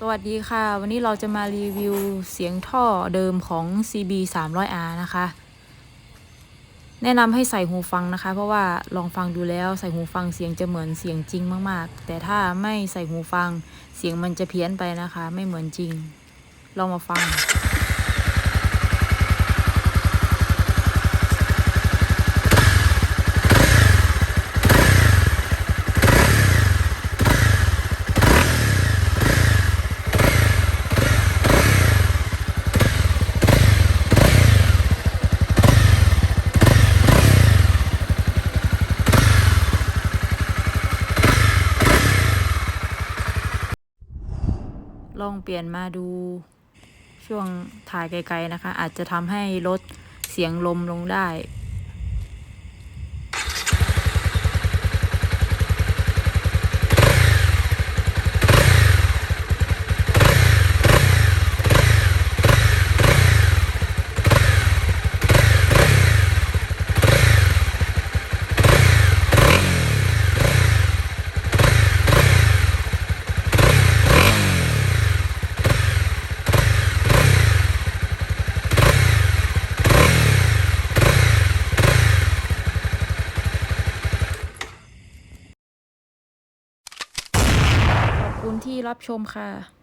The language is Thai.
สวัสดีค่ะ วันนี้เราจะมารีวิวเสียงท่อเดิมของ CB 300R นะคะ แนะนำให้ใส่หูฟังนะคะ เพราะว่าลองฟังดูแล้วใส่หูฟังเสียงจะเหมือนเสียงจริงมาก ๆ แต่ถ้าไม่ใส่หูฟังเสียงมันจะเพี้ยนไปนะคะ ไม่เหมือนจริง ลองมาฟัง ลองเปลี่ยนมาดูช่วงถ่ายไกลๆนะคะ อาจจะทำให้ลดเสียงลมลงได้ คุณที่รับชมค่ะ